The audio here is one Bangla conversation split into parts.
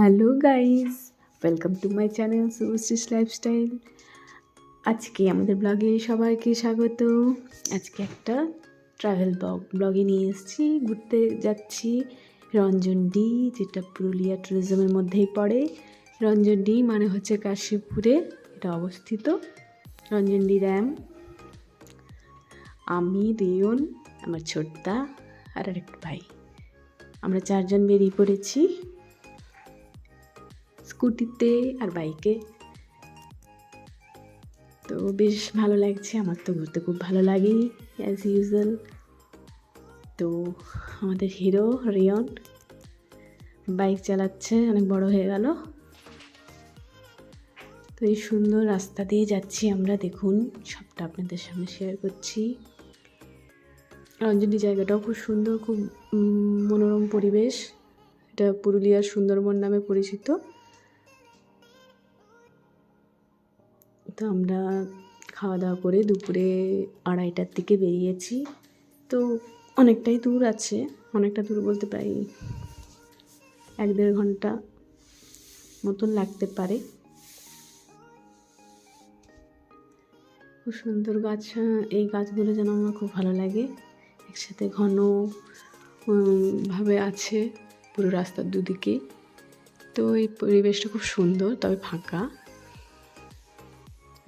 Hello guys welcome to my channel সুবশ্রীস lifestyle আজকে আমাদের ব্লগে সবাইকে স্বাগত। আজকে একটা ট্রাভেল ব্লগ ব্লগে নিয়ে এসেছি, ঘুরতে যাচ্ছি। রঞ্জনডি যেটা পুরুলিয়া ট্যুরিজমের মধ্যেই পড়ে। রঞ্জনডি মানে হচ্ছে কাশীপুরে, এটা অবস্থিত। রঞ্জনডি ড্যাম আমি, রিয়ন, আমার ছোট্টা আর আরেকটা ভাই। আমরা চারজন বেরিয়ে পড়েছি। স্কুটিতে আর বাইকে। তো বেশ ভালো লাগছে, আমার তো ঘুরতে খুব ভালো লাগে অ্যাজ ইউজুয়াল তো আমাদের হিরো রিয়ন বাইক চালাচ্ছে, অনেক বড় হয়ে গেল। তো এই সুন্দর রাস্তা দিয়ে যাচ্ছি আমরা, দেখুন, সবটা আপনাদের সামনে শেয়ার করছি। রঞ্জনী জায়গাটাও খুব সুন্দর, খুব মনোরম পরিবেশ। এটা পুরুলিয়ার সুন্দরবন নামে পরিচিত। তো আমরা খাওয়া দাওয়া করে দুপুরে আড়াইটার দিকে বেরিয়েছি। তো অনেকটাই দূর আছে, অনেকটা দূর বলতে প্রায় এক দেড় ঘণ্টা মতন লাগতে পারে। খুব সুন্দর গাছ, এই গাছগুলো যেন আমার খুব ভালো লাগে। একসাথে ঘন ভাবে আছে পুরো রাস্তার দুদিকে। তো এই পরিবেশটা খুব সুন্দর, তবে ফাঁকা।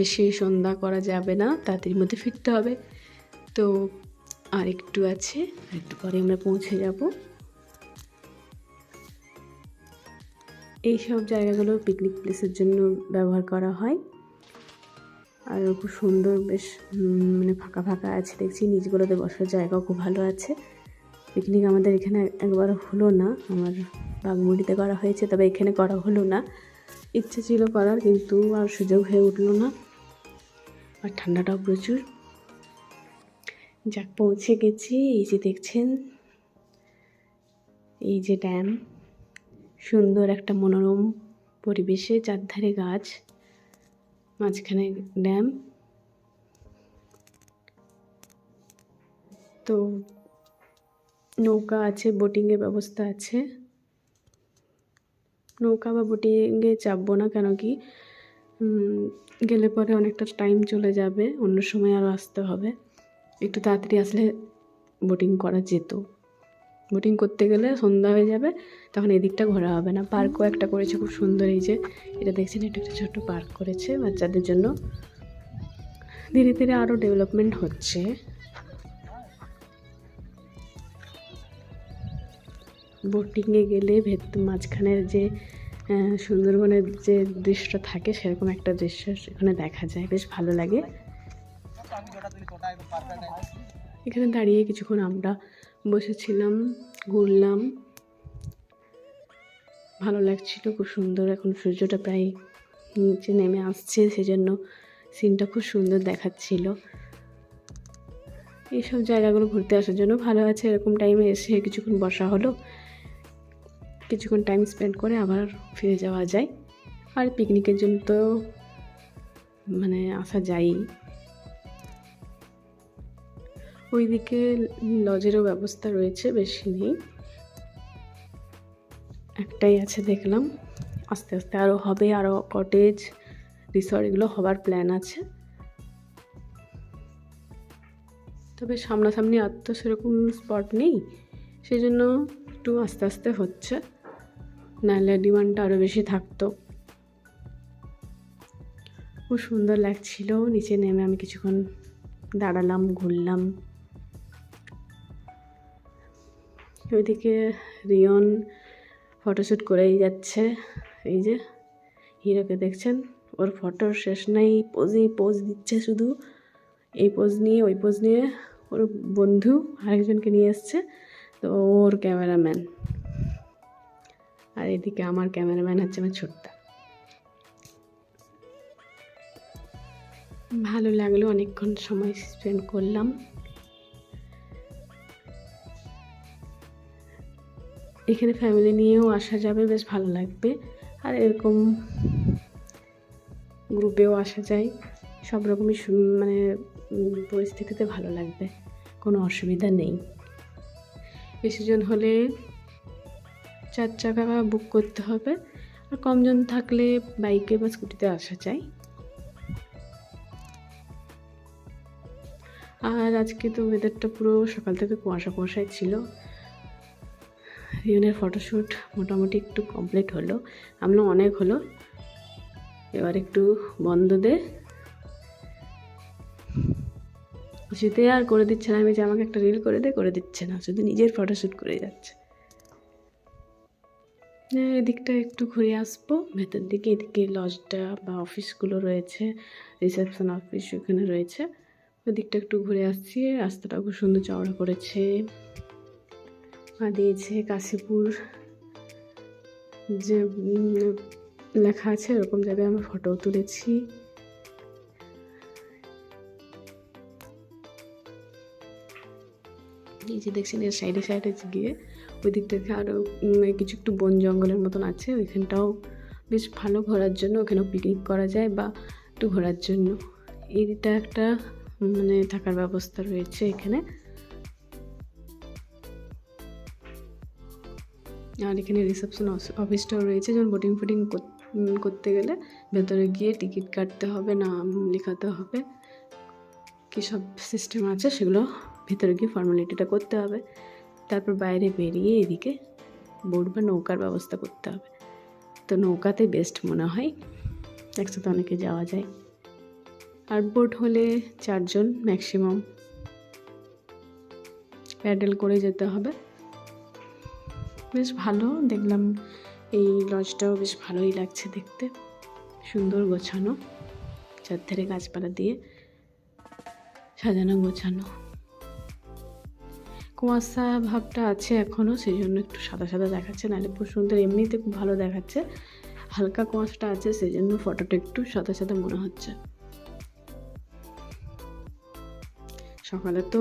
বেশি সন্ধ্যা করা যাবে না, তাড়াতাড়ির মধ্যে ফিরতে হবে। তো আর একটু আছে আর একটু পরে আমরা পৌঁছে যাব। এইসব জায়গাগুলো পিকনিক প্লেসের জন্য ব্যবহার করা হয়। আর খুব সুন্দর, বেশ মানে ফাঁকা ফাঁকা আছে, দেখছি নিচগুলোতে বসার জায়গাও খুব ভালো আছে। পিকনিক আমাদের এখানে একবার হলো না, আমার বাগমুড়িতে করা হয়েছে, তবে এখানে করা হলো না। ইচ্ছে ছিল করার, কিন্তু আর সুযোগ হয়ে উঠল না। আর ঠান্ডাটাও প্রচুর। যাক, পৌঁছে গেছি। এই যে দেখছেন, এই যে ড্যাম, সুন্দর একটা মনোরম পরিবেশে, চারধারে গাছ, মাঝখানে ড্যাম। তো নৌকা আছে, বোটিংয়ের ব্যবস্থা আছে। নৌকা বা বোটিংয়ে চাপবো না কেন কি? গেলে পরে অনেকটা টাইম চলে যাবে, অন্য সময় আরও আসতে হবে। একটু তাড়াতাড়ি আসলে বোটিং করা যেত। বোটিং করতে গেলে সন্ধ্যা হয়ে যাবে, তখন এদিকটা ঘোরা হবে না। পার্কও একটা করেছে, খুব সুন্দর এই যে, এটা দেখছেন, এটা একটা ছোট্ট পার্ক করেছে বাচ্চাদের জন্য। ধীরে ধীরে আরও ডেভেলপমেন্ট হচ্ছে। বোটিংয়ে গেলে ভেত মাঝখানের যে সুন্দরবনের যে দৃশ্যটা থাকে সেরকম একটা দৃশ্য সেখানে দেখা যায়, বেশ ভালো লাগে। এখানে দাঁড়িয়ে কিছুক্ষণ আমরা বসেছিলাম, ঘুরলাম। ভালো লাগছিল, খুব সুন্দর, এখন সূর্যটা প্রায় নিচে নেমে আসছে, সেজন্য সিনটা খুব সুন্দর দেখাচ্ছিল। এইসব জায়গাগুলো ঘুরতে আসার জন্য ভালো আছে, এরকম টাইমে এসে কিছুক্ষণ বসা হলো। কিছুক্ষণ টাইম স্পেন্ড করে আবার ফিরে যাওয়া যায়। আর পিকনিকের জন্য তো মানে আসা যায়ই। ওইদিকে লজেরও ব্যবস্থা রয়েছে, বেশি নেই। একটাই আছে দেখলাম। আস্তে আস্তে আরও হবে আরও কটেজ রিসর্ট এগুলো হবার প্ল্যান আছে। তবে সামনাসামনি আর তো সেরকম স্পট নেই। সেই জন্য একটু আস্তে আস্তে হচ্ছে। নাহলে ডিমান্ডটা আরও বেশি থাকতো। খুব সুন্দর লাগছিল, নিচে নেমে আমি কিছুক্ষণ দাঁড়ালাম, ঘুরলাম। ওইদিকে রিয়ন ফটোশ্যুট করেই যাচ্ছে, এই যে হিরোকে দেখছেন? ওর ফটোর শেষ নাই পোজেই পোজ দিচ্ছে শুধু। এই পোজ নিয়ে, ওই পোজ নিয়ে ওর বন্ধু আরেকজনকে নিয়ে এসছে, তো ওর ক্যামেরাম্যান আর এদিকে আমার ক্যামেরাম্যান হচ্ছে আমার ছোট্টা। ভালো লাগল, অনেকক্ষণ সময় স্পেন্ড করলাম। এখানে ফ্যামিলি নিয়েও আসা যাবে, বেশ ভালো লাগবে। আর এরকম গ্রুপেও আসা যায়। সব রকমই মানে পরিস্থিতিতে ভালো লাগবে, কোনো অসুবিধা নেই। বেশিজন হলে চার চাকা বুক করতে হবে। আর কমজন থাকলে বাইকে বা স্কুটিতে আসা যায়। আর আজকে তো ওয়েদারটা পুরো সকাল থেকে কুয়াশা কুয়াশাই ছিল। রিয়নের ফটোশ্যুট মোটামুটি একটু কমপ্লিট হলো। আমরা অনেক হলো। এবার একটু বন্ধ দে। কিছুতে আর করে দিচ্ছে না। আমি যে আমাকে একটা রিল করে দে, করে দিচ্ছে না। শুধু নিজের ফটোশ্যুট করে যাচ্ছে। এদিকটা একটু ঘুরে আসব। ভেতর দিকে, এদিকে লজটা বা অফিসগুলো রয়েছে, রিসেপশন অফিস ওখানে রয়েছে। ওদিকটা একটু ঘুরে আসছি রাস্তাটা খুব সুন্দর চওড়া করেছে। আর দিয়েছে কাশীপুর। যে লেখা আছে, এরকম জায়গায় আমি ফটো তুলেছি। এই যে দেখছেন, এর সাইডে সাইডে গিয়ে ওই দিক থেকে আরও কিছু একটু বন জঙ্গলের মতন আছে, ওইখানটাও বেশ ভালো ঘোরার জন্য, ওখানেও পিকনিক করা যায় বা একটু ঘোরার জন্য। এইটা একটা মানে থাকার ব্যবস্থা রয়েছে এখানে। আর এখানে রিসেপশন অফিসটাও রয়েছে, যেমন বোটিং ফোটিং করতে গেলে ভেতরে গিয়ে টিকিট কাটতে হবে, নাম লেখাতে হবে। কী সব সিস্টেম আছে সেগুলো ভেতরে গিয়ে ফর্মালিটিটা করতে হবে। তারপর বাইরে বেরিয়ে এদিকে বোট বা নৌকার ব্যবস্থা করতে হবে। তো নৌকাতে বেস্ট মনে হয়, একসাথে অনেকে যাওয়া যায়। আর বোট হলে চারজন ম্যাক্সিমাম প্যাডেল করে যেতে হবে। বেশ ভালো, দেখলাম এই লজটাও বেশ ভালোই লাগছে দেখতে। সুন্দর গোছানো, চারধারে গাছপালা দিয়ে সাজানো গোছানো। কুয়াশা ভাবটা আছে এখনও সেই জন্য একটু সাদা সাদা দেখাচ্ছে, নাহলে খুব সুন্দর এমনিতে খুব ভালো দেখাচ্ছে। হালকা কুয়াশাটা আছে সেই জন্য ফটোটা একটু সাদা সাদা মনে হচ্ছে। সকালে তো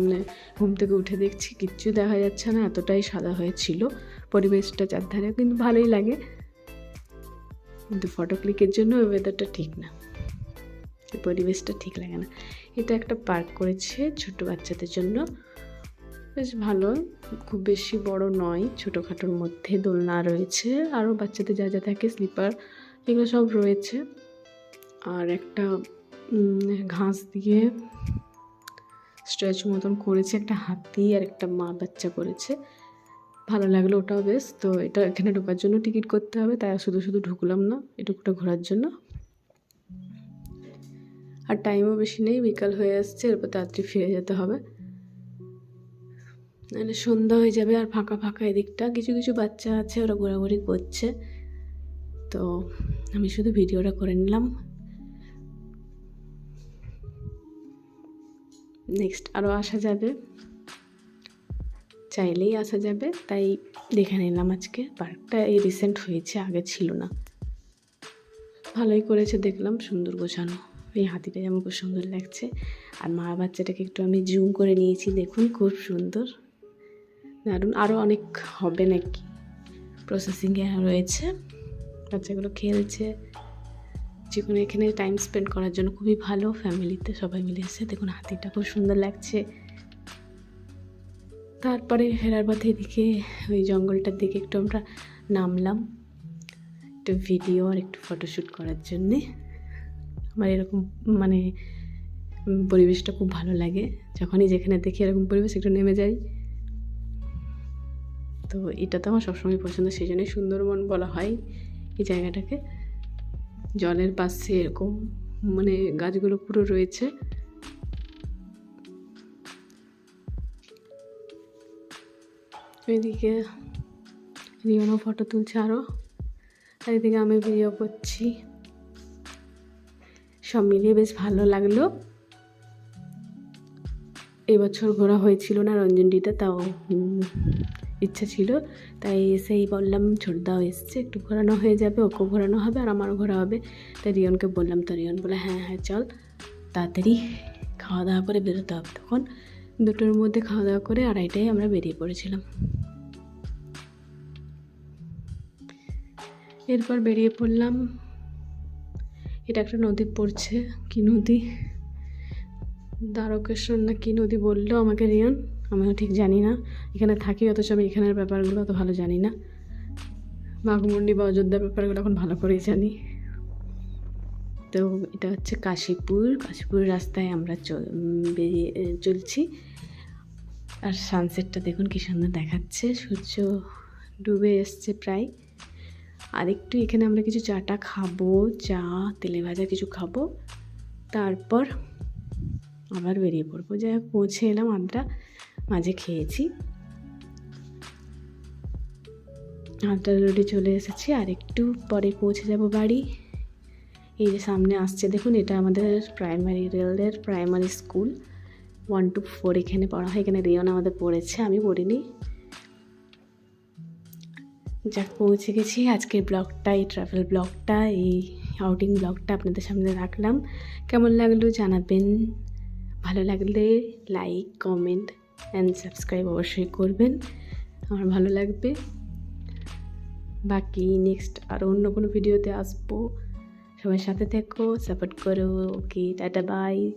মানে ঘুম থেকে উঠে দেখছি, কিচ্ছু দেখা যাচ্ছে না, এতটাই সাদা হয়েছিল। পরিবেশটা চারধারে কিন্তু ভালোই লাগে। কিন্তু ফটো ক্লিকের জন্য ওই ওয়েদারটা ঠিক না। পরিবেশটা ঠিক লাগে না। এটা একটা পার্ক করেছে ছোট বাচ্চাদের জন্য। বেশ ভালো। খুব বেশি বড় নয়, ছোটোখাটোর মধ্যে দোলনা রয়েছে। আরও বাচ্চাদের যা যা থাকে, স্লিপার এগুলো সব রয়েছে। আর একটা ঘাস দিয়ে স্ট্রেচ মতন করেছে, একটা হাতি আর একটা মা বাচ্চা করেছে। ভালো লাগল ওটাও বেশ। তো এটা এখানে ঢোকার জন্য টিকিট করতে হবে, তাই শুধু শুধু ঢুকলাম না, এটুকুটা ঘোরার জন্য। আর টাইমও বেশি নেই, বিকাল হয়ে আসছে, এরপর তাড়াতাড়ি ফিরে যেতে হবে। নাহলে সন্ধ্যা হয়ে যাবে আর ফাঁকা ফাঁকা এদিকটা। কিছু কিছু বাচ্চা আছে, ওরা ঘোরাঘুরি করছে। তো আমি শুধু ভিডিওটা করে নিলাম। নেক্সট আরও আসা যাবে। চাইলেই আসা যাবে, তাই দেখে নিলাম আজকে। পার্কটা এই রিসেন্ট হয়েছে, আগে ছিল না। ভালোই করেছে, দেখলাম সুন্দর গোছানো। এই হাতিটা যেমন খুব সুন্দর লাগছে। আর মা বাচ্চাটাকে একটু আমি জুম করে নিয়েছি, দেখুন খুব সুন্দর। দারুণ আরও অনেক হবে নাকি? প্রসেসিংয়ে রয়েছে। বাচ্চাগুলো খেলছে। যে কোনো এখানে টাইম স্পেন্ড করার জন্য খুবই ভালো। ফ্যামিলিতে সবাই মিলে এসে দেখুন, হাতিটা খুব সুন্দর লাগছে। তারপরে ফেরার পথে এদিকে ওই জঙ্গলটার দিকে একটু আমরা নামলাম। একটু ভিডিও আর একটু ফটোশ্যুট করার জন্যে। আমার এরকম মানে পরিবেশটা খুব ভালো লাগে। যখনই যেখানে দেখি এরকম পরিবেশ একটু নেমে যাই। তো এটা তো আমার সবসময় পছন্দ সেই জন্যই সুন্দরবন বলা হয় এই জায়গাটাকে। জলের পাশে এরকম মানে গাছগুলো পুরো রয়েছে। এদিকে রিয়নও ফটো তুলছে আরও আর এদিকে আমি ভিডিও করছি। সব মিলিয়ে বেশ ভালো লাগল। এবছর ঘোরা হয়েছিল না রঞ্জনডিটা তাও ইচ্ছা ছিল। তাই এসেই বললাম ছোটদাও এসছে, একটু ঘোরানো হয়ে যাবে, ওকেও ঘোরানো হবে, আর আমারও ঘোরা হবে। তাই রিয়নকে বললাম, তো রিয়ন বলে হ্যাঁ হ্যাঁ চল। তাড়াতাড়ি খাওয়া দাওয়া করে বেরোতে হবে তখন। দুটোর মধ্যে খাওয়া দাওয়া করে আড়াইটায় আমরা বেরিয়ে পড়েছিলাম। এরপর বেরিয়ে পড়লাম। এটা একটা নদী পড়ছে, কি নদী? দ্বারকেশ্বর না কি নদী বলল আমাকে রিয়ান? আমিও ঠিক জানি না। এখানে থাকি অথচ আমি এখানের ব্যাপারগুলো অত ভালো জানি না। বাঘমুন্ডি বা অযোধ্যার ব্যাপারগুলো এখন ভালো করেই জানি। তো এটা হচ্ছে কাশীপুর। কাশীপুর রাস্তায় আমরা বেরিয়ে চলছি। আর সানসেটটা দেখুন কি সুন্দর দেখাচ্ছে। সূর্য ডুবে এসছে প্রায়। আর একটু এখানে আমরা কিছু চাটা খাব, চা, তেলে ভাজা কিছু খাব। তারপর আবার বেরিয়ে পড়ব। যাই হোক, পৌঁছে এলাম আমরা মাঝে খেয়েছি। আদ্রা রোডে চলে এসেছি, আর একটু পরে পৌঁছে যাব বাড়ি। এই যে সামনে আসছে, দেখুন, এটা আমাদের প্রাইমারি রেলের primary school one two four এখানে পড়া হয়, এখানে রিয়ন আমাদের পড়েছে, আমি পড়িনি। যাক, পৌঁছে গেছি। আজকের ব্লগটা, এই ট্রাভেল ব্লগটা, এই আউটিং ব্লগটা আপনাদের সামনে রাখলাম। কেমন লাগল জানাবেন। ভালো লাগলে লাইক কমেন্ট অ্যান্ড সাবস্ক্রাইব অবশ্যই করবেন। আমার ভালো লাগবে। বাকি নেক্সট আরও অন্য কোনো ভিডিওতে আসব। সবাই সাথে থেকো সাপোর্ট করো। ওকে টাটা বাই